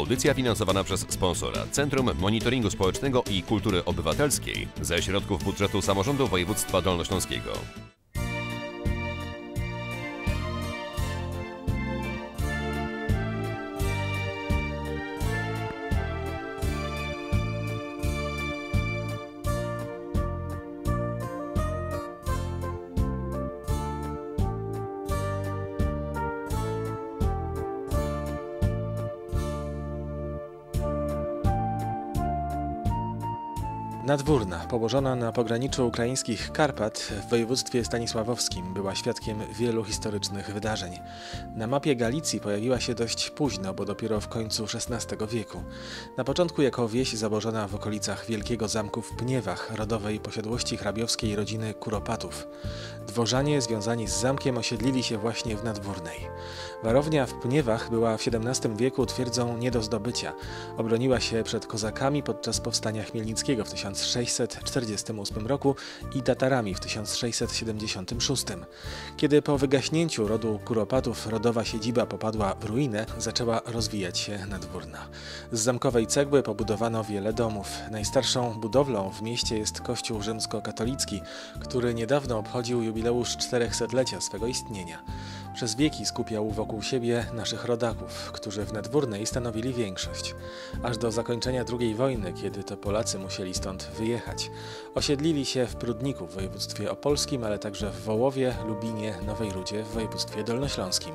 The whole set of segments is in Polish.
Audycja finansowana przez sponsora Centrum Monitoringu Społecznego i Kultury Obywatelskiej ze środków budżetu samorządu województwa dolnośląskiego. Nadwórna, położona na pograniczu ukraińskich Karpat w województwie stanisławowskim, była świadkiem wielu historycznych wydarzeń. Na mapie Galicji pojawiła się dość późno, bo dopiero w końcu XVI wieku. Na początku jako wieś założona w okolicach Wielkiego Zamku w Pniewach, rodowej posiadłości hrabiowskiej rodziny Kuropatów. Dworzanie związani z zamkiem osiedlili się właśnie w Nadwórnej. Warownia w Pniewach była w XVII wieku twierdzą nie do zdobycia. Obroniła się przed kozakami podczas powstania Chmielnickiego w 1648 roku i Tatarami w 1676. Kiedy po wygaśnięciu rodu Kuropatów rodowa siedziba popadła w ruinę, zaczęła rozwijać się nadwórna. Z zamkowej cegły pobudowano wiele domów. Najstarszą budowlą w mieście jest kościół rzymskokatolicki, który niedawno obchodził jubileusz 400-lecia swego istnienia. Przez wieki skupiał wokół siebie naszych rodaków, którzy w Nadwórnej stanowili większość. Aż do zakończenia II wojny, kiedy to Polacy musieli stąd wyjechać. Osiedlili się w Prudniku w województwie opolskim, ale także w Wołowie, Lubinie, Nowej Rudzie w województwie dolnośląskim.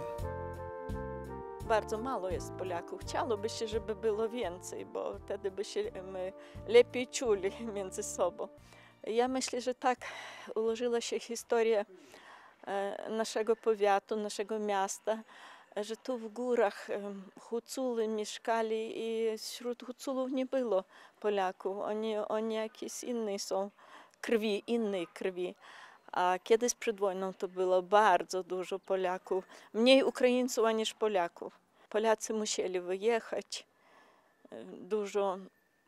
Bardzo mało jest Polaków. Chciałoby się, żeby było więcej, bo wtedy by się my lepiej czuli między sobą. Ja myślę, że tak ułożyła się historia naszego powiatu, naszego miasta, że tu w górach em, Huculi mieszkali i wśród Huculów nie było Polaków. Oni, oni jakieś inne są krwi, innej krwi. A kiedyś przed wojną to było bardzo dużo Polaków, mniej Ukraińców niż Polaków. Polacy musieli wyjechać, e, dużo,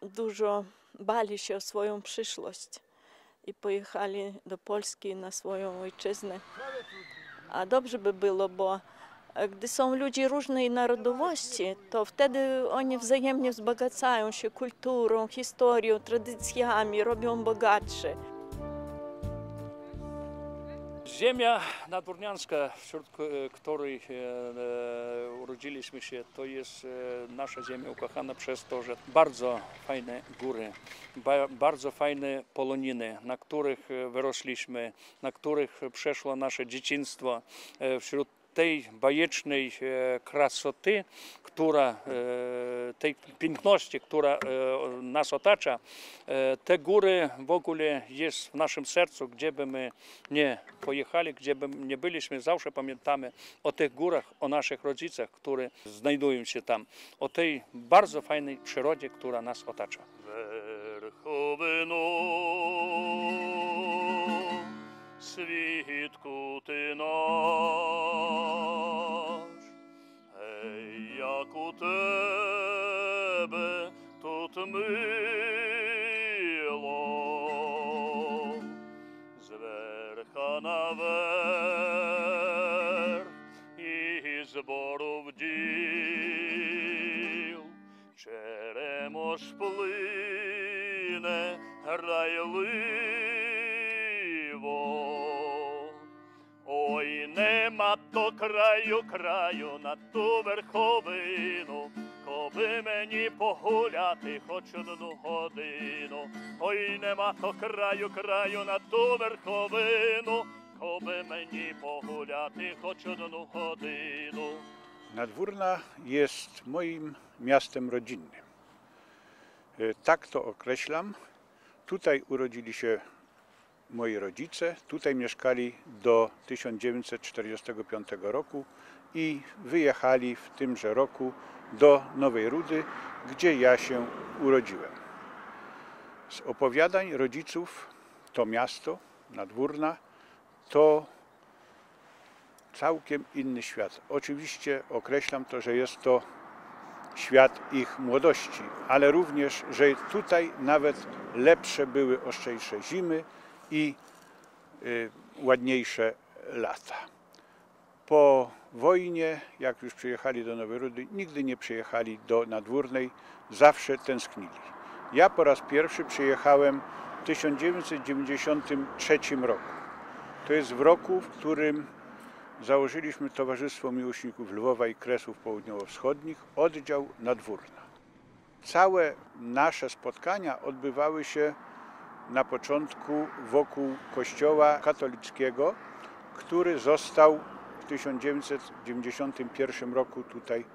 dużo bali się o swoją przyszłość i pojechali do Polski na swoją ojczyznę. A dobrze by było, bo e, gdy są ludzie różnej narodowości, to wtedy oni wzajemnie wzbogacają się kulturą, historią, tradycjami, robią bogatsze. Ziemia nadwornianska, wśród k- której e, e, urodziliśmy się, to jest e, nasza ziemia ukochana przez to, że bardzo fajne góry, ba, bardzo fajne poloniny, na których e, wyrośliśmy, na których przeszło nasze dzieciństwo. E, Wśród tej bajecznej e, krasoty, która, e, tej piękności, która e, nas otacza, e, te góry w ogóle jest w naszym sercu, gdzie by my nie pojechali, gdzie by nie byliśmy, zawsze pamiętamy o tych górach, o naszych rodzicach, które znajdują się tam, o tej bardzo fajnej przyrodzie, która nas otacza. Верховину, світку ти наш, Ей, як у тебе тут мило, краю, краю на ту верховину, коби мені погуляти хоч одну годину. Ой, нема то краю, краю на ту верховину, коби мені погуляти хоч одну годину. Nadwórna jest moim miastem rodzinnym. E, Tak to określam. Tutaj urodzili się moi rodzice, tutaj mieszkali do 1945 roku i wyjechali w tymże roku do Nowej Rudy, gdzie ja się urodziłem. Z opowiadań rodziców to miasto, Nadwórna, to całkiem inny świat. Oczywiście określam to, że jest to świat ich młodości, ale również, że tutaj nawet lepsze były ostrzejsze zimy i y, ładniejsze lata. Po wojnie, jak już przyjechali do Nowej Rudy, nigdy nie przyjechali do Nadwórnej, zawsze tęsknili. Ja po raz pierwszy przyjechałem w 1993 roku. To jest w roku, w którym założyliśmy Towarzystwo Miłośników Lwowa i Kresów Południowo-Wschodnich, oddział Nadwórna. Całe nasze spotkania odbywały się na początku wokół kościoła katolickiego, który został w 1991 roku tutaj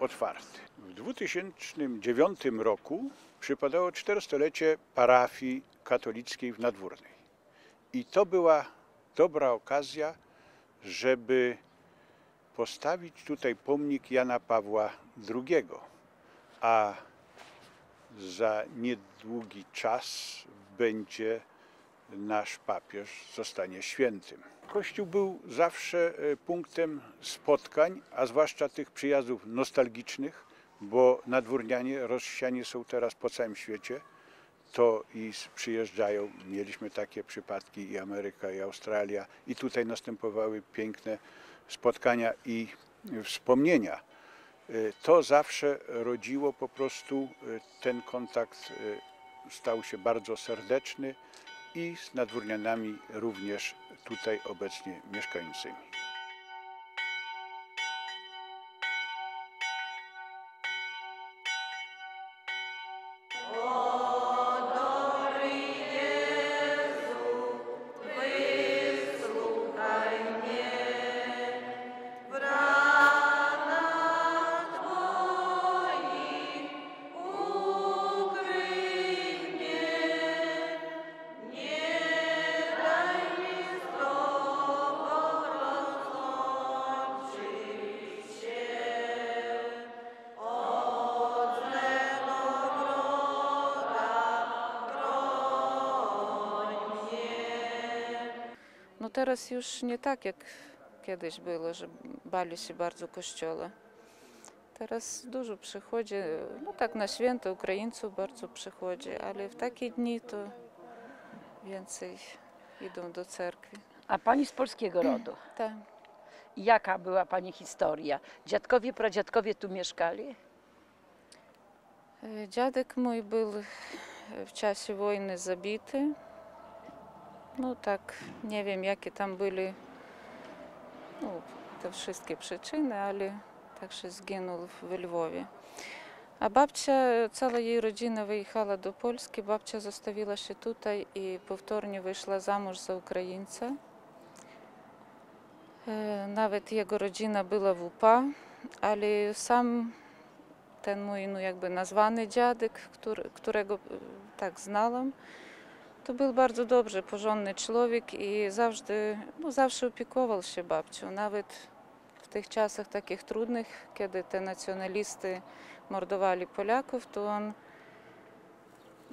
otwarty. W 2009 roku przypadało 400-lecie parafii katolickiej w Nadwórnej. I to była dobra okazja, żeby postawić tutaj pomnik Jana Pawła II, a za niedługi czas będzie nasz papież zostanie świętym. Kościół był zawsze e, punktem spotkań, a zwłaszcza tych przyjazdów nostalgicznych, bo nadwórnianie rozsiani są teraz po całym świecie. To i przyjeżdżają, mieliśmy takie przypadki i Ameryka, i Australia, i tutaj następowały piękne spotkania i wspomnienia. E, To zawsze rodziło po prostu e, ten kontakt stał się bardzo serdeczny i z nadwórnianami również tutaj obecnie mieszkającymi. Teraz już nie tak jak kiedyś było, że bali się bardzo kościoła. Teraz dużo przychodzi, no tak na święto Ukraińców bardzo przychodzi, ale w takie dni to więcej idą do cerkwi. A pani z polskiego rodu. Tak. Jaka była pani historia? Dziadkowie, pradziadkowie tu mieszkali? E, Dziadek mój był w czasie wojny zabity. No tak, nie wiem jakie tam byli no, te wszystkie przyczyny, ale także zginął w Lwowie. A babcia, cała jej rodzina wyjechała do Polski, babcia zostawiła się tutaj i powtórnie wyszła zamąż za Ukraińca. E, Nawet jego rodzina była w UPA, ale sam ten mój no jakby nazwany dziadek, którego e, tak znałam, no zawsze opiekował się babcią. Nawet w tych czasach takich trudnych, kiedy te nacjonalisty mordowali Polaków, to on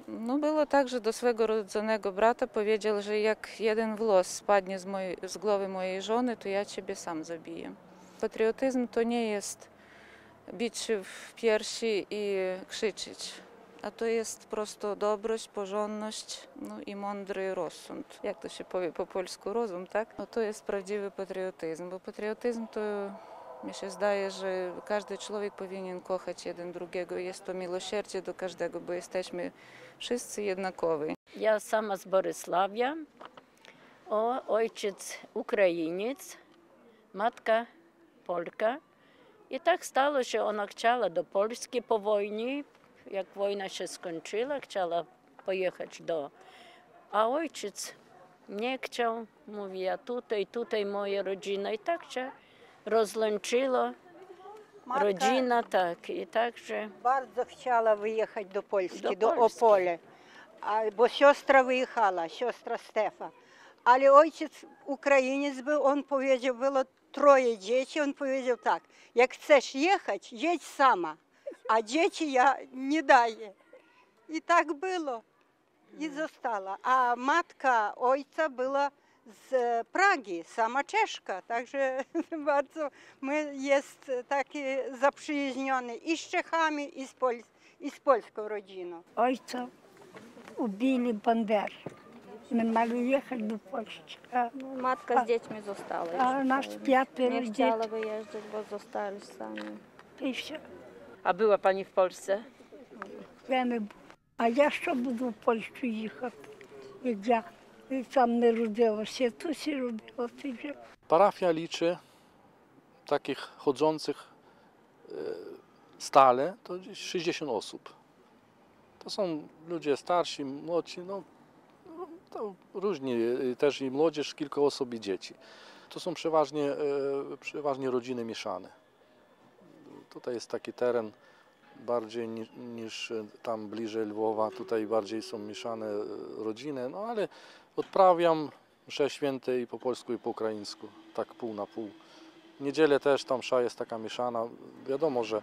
no było tak, że do swego rodzonego brata powiedział, że jak jeden włos spadnie z, mojej, z głowy mojej żony, to ja ciebie sam zabiję. Patriotyzm to nie jest bić się w piersi i krzyczeć. a to jest prosto dobrość, porządność no i mądry rozsąd. Jak to się powie po polsku rozum, tak? No to jest prawdziwy patriotyzm, bo patriotyzm to mi się zdaje, że każdy człowiek powinien kochać jeden drugiego. Jest to miłosierdzie do każdego, bo jesteśmy wszyscy jednakowi. Ja sama z Borysławia, o, ojciec Ukrainiec, matka Polka. I tak stało się, ona chciała do Polski po wojnie, jak wojna się skończyła, chciała pojechać do... A ojciec nie chciał, mówi, ja tutaj, tutaj moja rodzina. I tak się rozłączyło. Matka Rodzina, tak. I także bardzo chciała wyjechać do Polski, Do do, Polski. Opole, a, bo siostra wyjechała, siostra Stefa. Ale ojciec Ukrainiec był, on powiedział, było troje dzieci, on powiedział tak, jak chcesz jechać, jedź а дітей я не даю. І так було. І зостала. А матка ойця була з е, Праги, сама чешка. Так що bardzo ми є такі заприязнені і з чехами, і з, поль... і з польською родиною. Ойця убили бандер. Ми мали їхати до Польщі. Ну, матка а, з дітьми зосталася. А наш п'ятеро Не хотіла виїжджати, бо зостались самі. І все. A była pani w Polsce? Я не буду. А я що буду в Польщу їхати? Як я там не родилася, я тут і родилася. і вже. Parafia liczy takich chodzących e, stale to gdzieś 60 osób. To są ludzie starsi, młodsi, no, no to różni, e, też i młodzież, kilka osób i dzieci. To są przeważnie, e, przeważnie rodziny mieszane. Tutaj jest taki teren bardziej niż, niż e, tam bliżej Lwowa, tutaj bardziej są mieszane e, rodziny, no ale odprawiam msze święte i po polsku i po ukraińsku, tak pół na pół. Niedzielę też tam msza jest taka mieszana. Wiadomo, że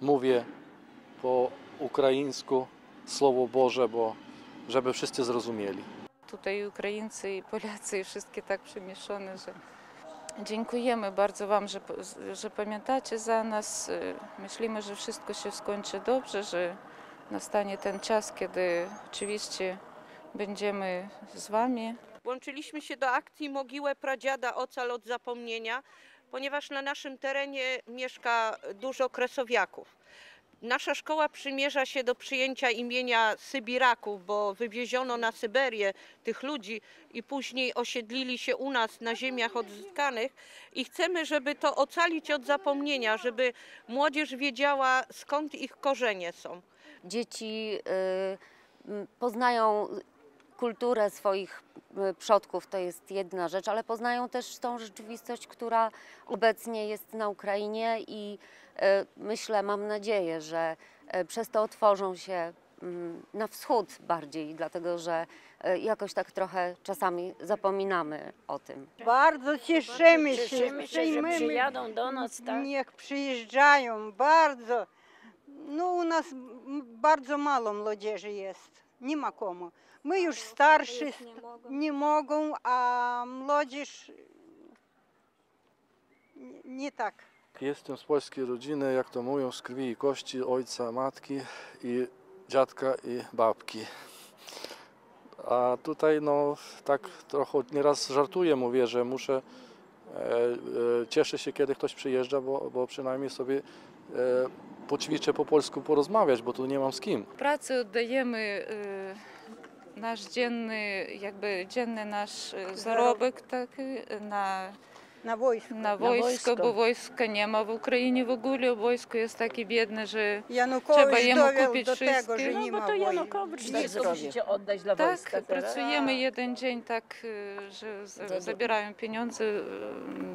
mówię po ukraińsku Słowo Boże, bo żeby wszyscy zrozumieli. Tutaj Ukraińcy, i Polacy, i wszystkie tak przemieszane, że dziękujemy bardzo Wam, że, że pamiętacie za nas. Myślimy, że wszystko się skończy dobrze, że nastanie ten czas, kiedy oczywiście będziemy z Wami. Włączyliśmy się do akcji Mogiłę Pradziada Ocal od Zapomnienia, ponieważ na naszym terenie mieszka dużo kresowiaków. Nasza szkoła przymierza się do przyjęcia imienia Sybiraków, bo wywieziono na Syberię tych ludzi i później osiedlili się u nas na ziemiach odzyskanych i chcemy, żeby to ocalić od zapomnienia, żeby młodzież wiedziała skąd ich korzenie są. Dzieci y, poznają kulturę swoich y, przodków, to jest jedna rzecz, ale poznają też tą rzeczywistość, która obecnie jest na Ukrainie i y, myślę, mam nadzieję, że y, przez to otworzą się mm, na wschód bardziej, dlatego że jakoś tak trochę czasami zapominamy o tym. Bardzo cieszymy się, Cieszymy się, że przyjadą do nas, tak? Niech przyjeżdżają, bardzo. No u nas bardzo mało młodzieży jest, nie ma komu. My już starsi nie mogą, a młodzież nie, nie tak. Jestem z polskiej rodziny, jak to mówią, z krwi i kości ojca, matki i dziadka i babki. A tutaj no tak trochę nieraz żartuję, mówię, że muszę, e, e, cieszę się kiedy ktoś przyjeżdża, bo, bo przynajmniej sobie e, poćwiczę po polsku porozmawiać, bo tu nie mam z kim. Pracy oddajemy y, nasz dzienny, jakby dzienny nasz y, zarobek taki na, Na wojsku. na wojsko, wojsko. bo wojska nie ma w Ukrainie w ogóle. Wojsko jest takie biedne, że Trzeba Janukowicz jemu dowiał kupić do tego, wszystkie. że No nie bo ma to wojny. Janukowicz tak Wszystko zrobił. musicie oddać dla tak, wojska teraz. pracujemy jeden dzień tak, y, że za- Za- zabierają pieniądze y,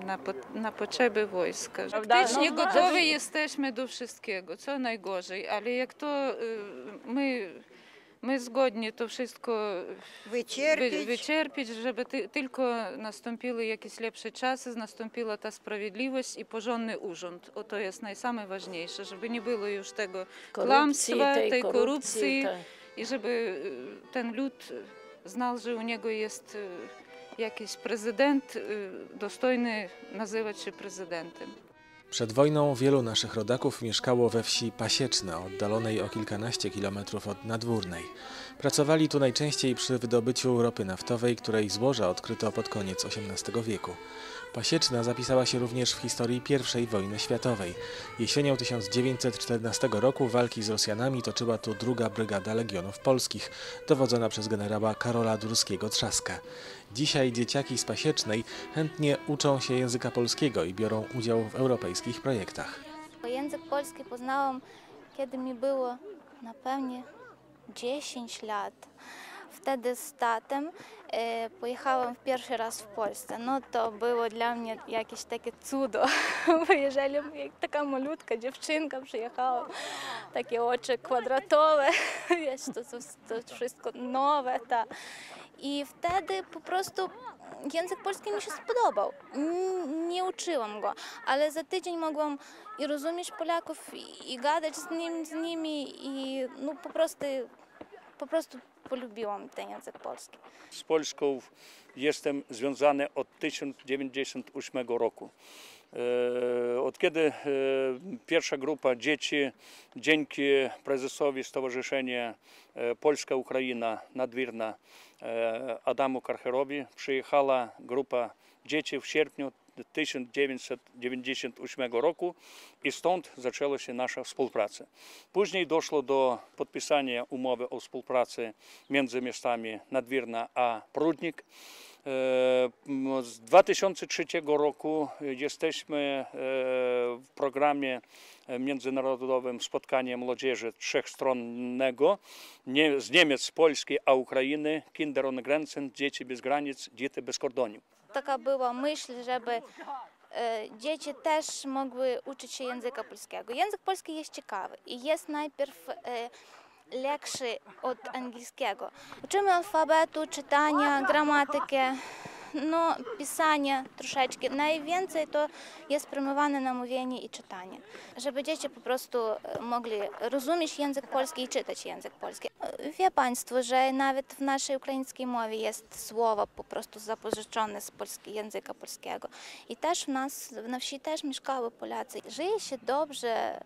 na, po- na potrzeby wojska. Prawda? Faktycznie No, gotowi właśnie. jesteśmy do wszystkiego, co najgorzej, ale jak to y, my, my zgodnie to wszystko wy, Wyczerpić. wyczerpić, żeby ty, tylko nastąpiły jakieś lepsze czasy, nastąpiła ta sprawiedliwość i porządny urząd. O to jest najważniejsze, żeby nie było już tego Korupcji, kłamstwa, tej tej korupcji. korupcji. tak. i żeby y, ten lud znał, że u niego jest y, jakiś prezydent y, dostojny nazywać się prezydentem. Przed wojną wielu naszych rodaków mieszkało we wsi Pasieczna, oddalonej o kilkanaście kilometrów od Nadwórnej. Pracowali tu najczęściej przy wydobyciu ropy naftowej, której złoża odkryto pod koniec XVIII wieku. Pasieczna zapisała się również w historii I wojny światowej. Jesienią 1914 roku walki z Rosjanami toczyła tu druga brygada Legionów Polskich, dowodzona przez generała Karola Durskiego-Trzaska. Dzisiaj dzieciaki z Pasiecznej chętnie uczą się języka polskiego i biorą udział w europejskich projektach. Język polski poznałam, kiedy mi było na pewnie 10 lat. Wtedy z tatem e, pojechałam pierwszy raz w Polsce. No to było dla mnie jakieś takie cudo. Wyjeżdżali taka malutka dziewczynka przyjechała, takie oczy kwadratowe, wiesz, to, to, to wszystko nowe. Ta. I wtedy po prostu język polski mi się spodobał. Nie uczyłam go, ale za tydzień mogłam i rozumieć Polaków, i, i gadać z, nim, z nimi, i no po prostu, po prostu polubiłam ten język polski. Z Polską jestem związany od 1998 roku. E, Od kiedy e, pierwsza grupa dzieci dzięki prezesowi Stowarzyszenia e, Polska Ukraina Nadwirna Adamu Karcherowi przyjechała grupa dzieci w sierpniu 1998 roku i stąd zaczęła się nasza współpraca. Później doszło do podpisania umowy o współpracy między miastami Nadwirna a Prudnik. Z 2003 roku jesteśmy w programie międzynarodowym spotkania młodzieży trzechstronnego z Niemiec, Polski, a Ukrainy Kinder ohne Grenzen, Dzieci bez granic, Dzieci bez kordonów. Taka była myśl, żeby e, dzieci też mogły uczyć się języka polskiego. Język polski jest ciekawy i jest najpierw e, lepszy od angielskiego. Uczymy alfabetu, czytania, gramatyki, no pisania troszeczkę. Najwięcej to jest promowane na mówienie i czytanie, żeby dzieci po prostu e, mogli rozumieć język polski i czytać język polski. E, Wie Państwo, że nawet w naszej ukraińskiej mowie jest słowo po prostu zapożyczone z polskiego, języka polskiego. I też w nas na wsi też mieszkały Polacy. Żyje się dobrze,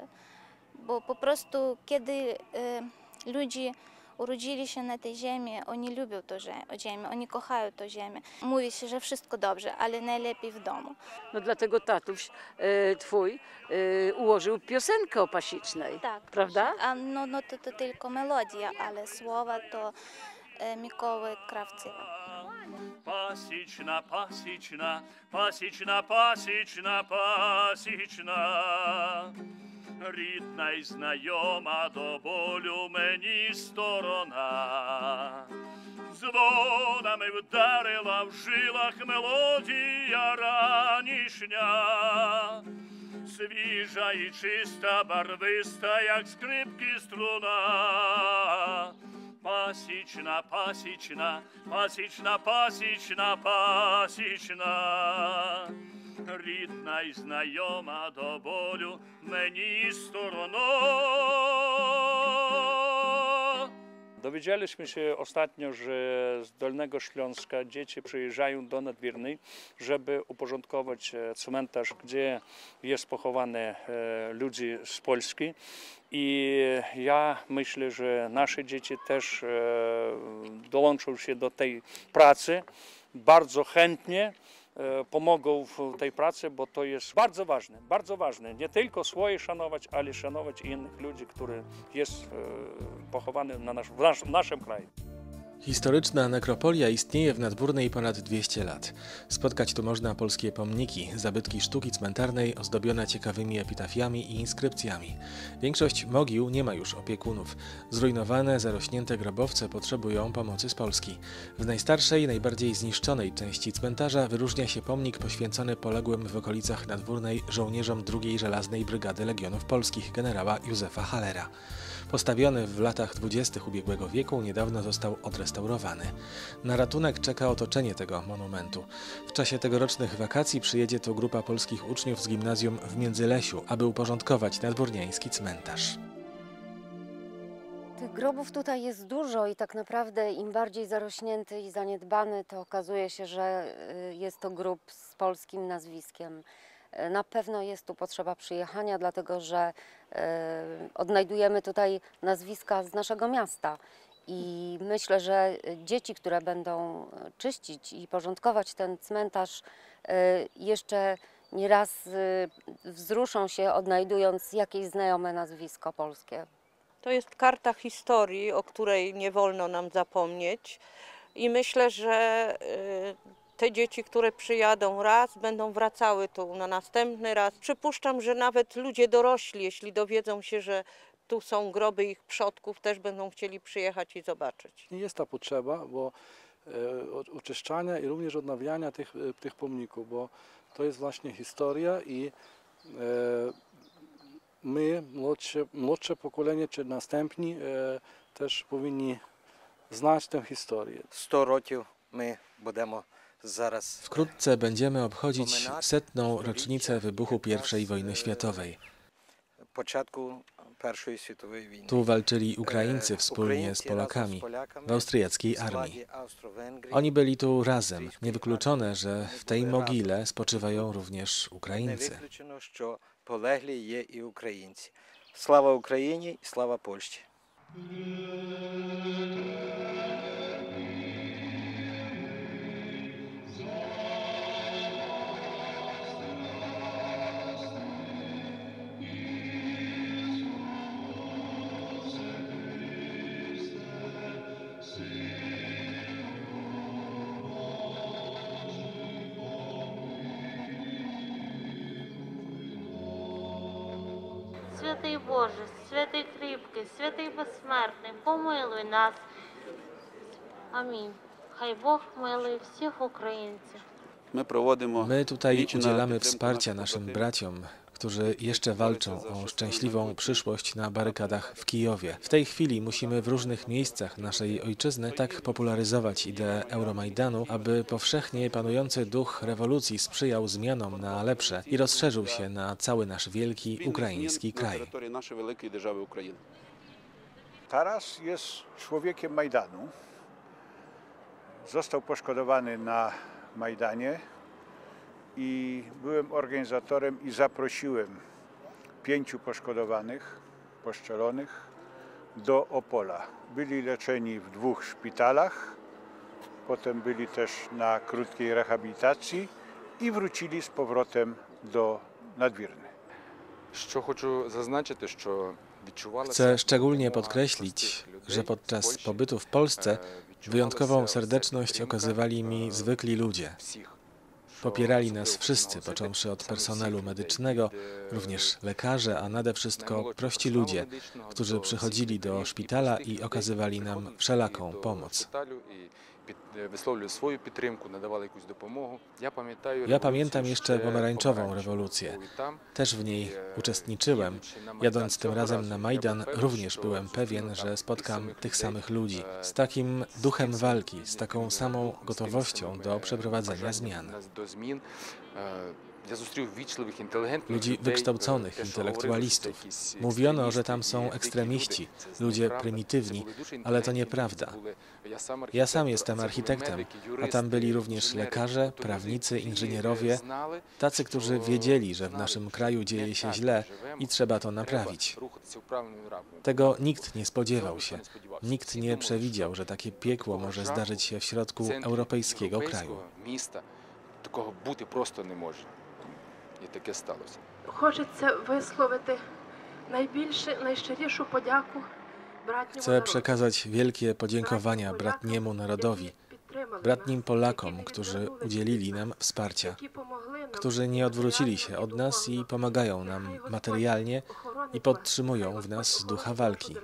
bo po prostu kiedy e, ludzie urodzili się na tej ziemi, oni lubią tę ziemię, oni kochają tę ziemię. Mówi się, że wszystko dobrze, ale najlepiej w domu. No dlatego tatuś e, twój e, ułożył piosenkę o pasicznej, tak, prawda? A, no, no to, to tylko melodia, ale słowa to e, Mikołaj Krawczywa. pasiczna, pasiczna, pasiczna, pasiczna. Рідна й знайома до болю мені сторона. Дзвонами вдарила в жилах мелодія ранішня. Свіжа і чиста, барвиста, як скрипки струна. Пасічна, пасічна, пасічна, пасічна, пасічна. Рідна й знайома до болю мені сторона. Dowiedzieliśmy się ostatnio, że z Dolnego Śląska dzieci przyjeżdżają do Nadwirnej, żeby uporządkować e, cmentarz, gdzie jest pochowane e, ludzi z Polski. I ja myślę, że nasze dzieci też e, dołączą się do tej pracy bardzo chętnie. e, Pomogą w tej pracy, bo to jest bardzo ważne, bardzo ważne. Nie tylko swoje szanować, ale szanować innych ludzi, który jest e, pochowany na nasz, w, nasz, w naszym kraju. Historyczna nekropolia istnieje w Nadwórnej ponad 200 lat. Spotkać tu można polskie pomniki, zabytki sztuki cmentarnej ozdobione ciekawymi epitafiami i inskrypcjami. Większość mogił nie ma już opiekunów. Zrujnowane, zarośnięte grobowce potrzebują pomocy z Polski. W najstarszej, najbardziej zniszczonej części cmentarza wyróżnia się pomnik poświęcony poległym w okolicach Nadwórnej żołnierzom II Żelaznej Brygady Legionów Polskich generała Józefa Halera. Postawiony w latach 20. ubiegłego wieku, niedawno został odrestaurowany. Na ratunek czeka otoczenie tego monumentu. W czasie tegorocznych wakacji przyjedzie tu grupa polskich uczniów z gimnazjum w Międzylesiu, aby uporządkować nadworniański cmentarz. Tych grobów tutaj jest dużo i tak naprawdę im bardziej zarośnięty i zaniedbany, to okazuje się, że y, jest to grób z polskim nazwiskiem. Na pewno jest tu potrzeba przyjechania, dlatego że y, odnajdujemy tutaj nazwiska z naszego miasta. I myślę, że dzieci, które będą czyścić i porządkować ten cmentarz, y, jeszcze nieraz y, wzruszą się, odnajdując jakieś znajome nazwisko polskie. To jest karta historii, o której nie wolno nam zapomnieć. I myślę, że te dzieci, które przyjadą raz, będą wracały tu na następny raz. Przypuszczam, że nawet ludzie dorośli, jeśli dowiedzą się, że tu są groby ich przodków, też będą chcieli przyjechać i zobaczyć. Jest ta potrzeba, bo e, o- oczyszczania i również odnawiania tych, e, tych pomników, bo to jest właśnie historia i e, my, młodsze, młodsze pokolenie czy następni, e, też powinni znać tę historię. 100 років ми будемо зараз Wkrótce będziemy obchodzić setną rocznicę wybuchu I wojny światowej. Tu walczyli Ukraińcy e, wspólnie z Polakami w austriackiej armii. Oni byli tu razem. Niewykluczone, że w tej mogile spoczywają również Ukraińcy. Polegli je i Ukraińcy. Sława Ukrainie i sława Polsce. Боже, святий кріпкий, святий безсмертний, помилуй нас. Амінь. Хай Бог милує всіх українців. Ми проводимо My tutaj udzielamy wsparcia naszym braciom, którzy jeszcze walczą o szczęśliwą przyszłość na barykadach w Kijowie. W tej chwili musimy w różnych miejscach naszej ojczyzny tak popularyzować ideę Euromajdanu, aby powszechnie panujący duch rewolucji sprzyjał zmianom na lepsze i rozszerzył się na cały nasz wielki ukraiński kraj. Taras jest człowiekiem Majdanu. Został poszkodowany na Majdanie i byłem organizatorem i zaprosiłem pięciu poszkodowanych, poszczelonych do Opola. Byli leczeni w dwóch szpitalach, potem byli też na krótkiej rehabilitacji i wrócili z powrotem do Nadwirny. Chcę szczególnie podkreślić, że podczas pobytu w Polsce wyjątkową serdeczność okazywali mi zwykli ludzie, Popierali nas wszyscy, począwszy od personelu medycznego, również lekarze, a nade wszystko prości ludzie, którzy przychodzili do szpitala i okazywali nam wszelaką pomoc шпиталю і під, висловлювали свою підтримку, надавали якусь допомогу. Я пам'ятаю Ja революцію pamiętam jeszcze ще pomarańczową помаранчеву. rewolucję. Був і там. Też w niej uczestniczyłem. Jadąc tym razem na Majdan, również byłem pewien, że spotkam tych samych ludzi. Z takim duchem walki, z taką samą gotowością do przeprowadzenia zmian. До змін. Е, Я зустрів вічливих, інтелігентних Ludzi людей, wykształconych, те, що intelektualistów. говорили, що це якісь Mówiono, że екстремісти, tam są дикі ekstremiści, люди. ludzie Це неправда. prymitywni, Це були дуже ale to інтелігентні nieprawda. люди. Були- Ja sam Ja sam архітектор, jestem це були architektem, медики, a юристи, tam byli również інженери. lekarze, Тобто prawnicy, люди, які inżynierowie, знали, tacy, którzy що wiedzieli, że w знали, naszym що kraju не dzieje się так źle живемо, i trzeba to треба naprawić. рухатися в правильному напрямку. Tego nikt nie spodziewał się. Ніхто не сподівався. Nikt Всі nie думали, przewidział, że takie piekło такого może жаху zdarzyć się w środku в центрі europejskiego kraju. європейського міста такого бути просто не може. І таке сталося. Хочеться висловити найбільше, найщирішу подяку братньому Chcę народу, przekazać wielkie podziękowania bratniemu narodowi, підтримали bratnim нас, Polakom, які którzy відвернулися udzielili nam wsparcia, які помогли нам którzy nie odwrócili się od nas i pomagają nam materialnie i podtrzymują w nas ducha walki.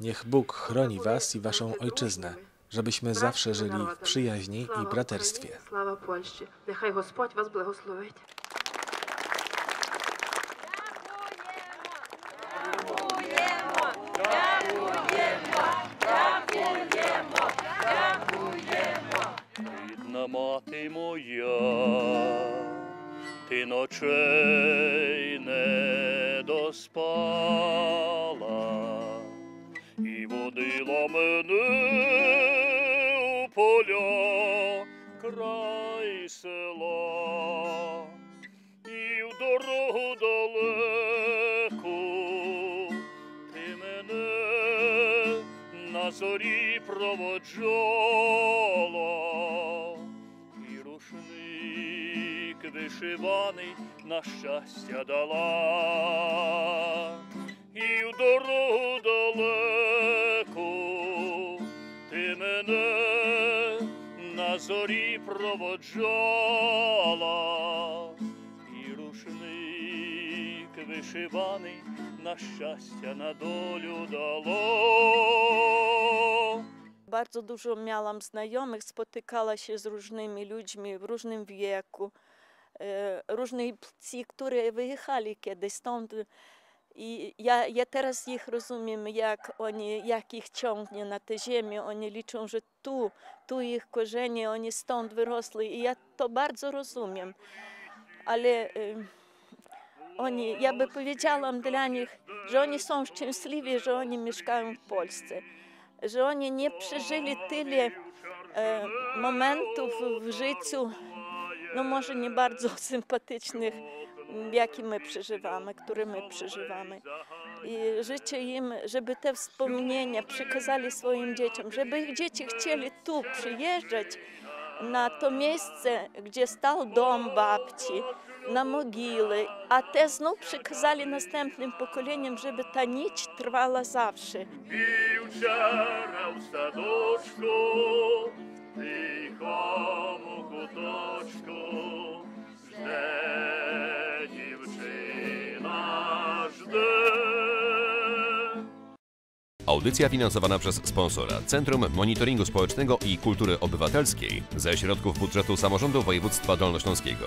Niech Bóg chroni Was i Waszą ojczyznę, żebyśmy zawsze żyli w przyjaźni i Слава braterstwie. Україні, Слава Польщі. Нехай Господь вас No notre вишиваний на щастя дала, і в дорогу далеку ти мене на зорі проводжала, і рушник вишиваний на щастя на долю дало. Bardzo dużo miałam znajomych, spotykała się z różnymi ludźmi w różnym wieku, e, różnych ci, którzy wyjechali kiedyś stąd. I ja, ja teraz ich rozumiem, jak oni, jak ich ciągnie na tę ziemię. Oni liczą, że tu, tu ich korzenie, oni stąd wyrosli. I ja to bardzo rozumiem. Ale e, oni, ja by powiedziała dla nich, że oni są szczęśliwi, że oni mieszkają w Polsce, że oni nie przeżyli tyle e, momentów w życiu, no może nie bardzo sympatycznych, jaki my przeżywamy, który my przeżywamy. I życzę im, żeby te wspomnienia przekazali swoim dzieciom, żeby ich dzieci chcieli tu przyjeżdżać na to miejsce, gdzie stał dom babci, na mogiły, a te znów przekazali następnym pokoleniom, żeby ta nić trwała zawsze. Pił w szadoczku, тихому куточку, жде дівчина, жде. Audycja finansowana przez sponsora Centrum Monitoringu Społecznego i Kultury Obywatelskiej ze środków budżetu samorządu województwa dolnośląskiego.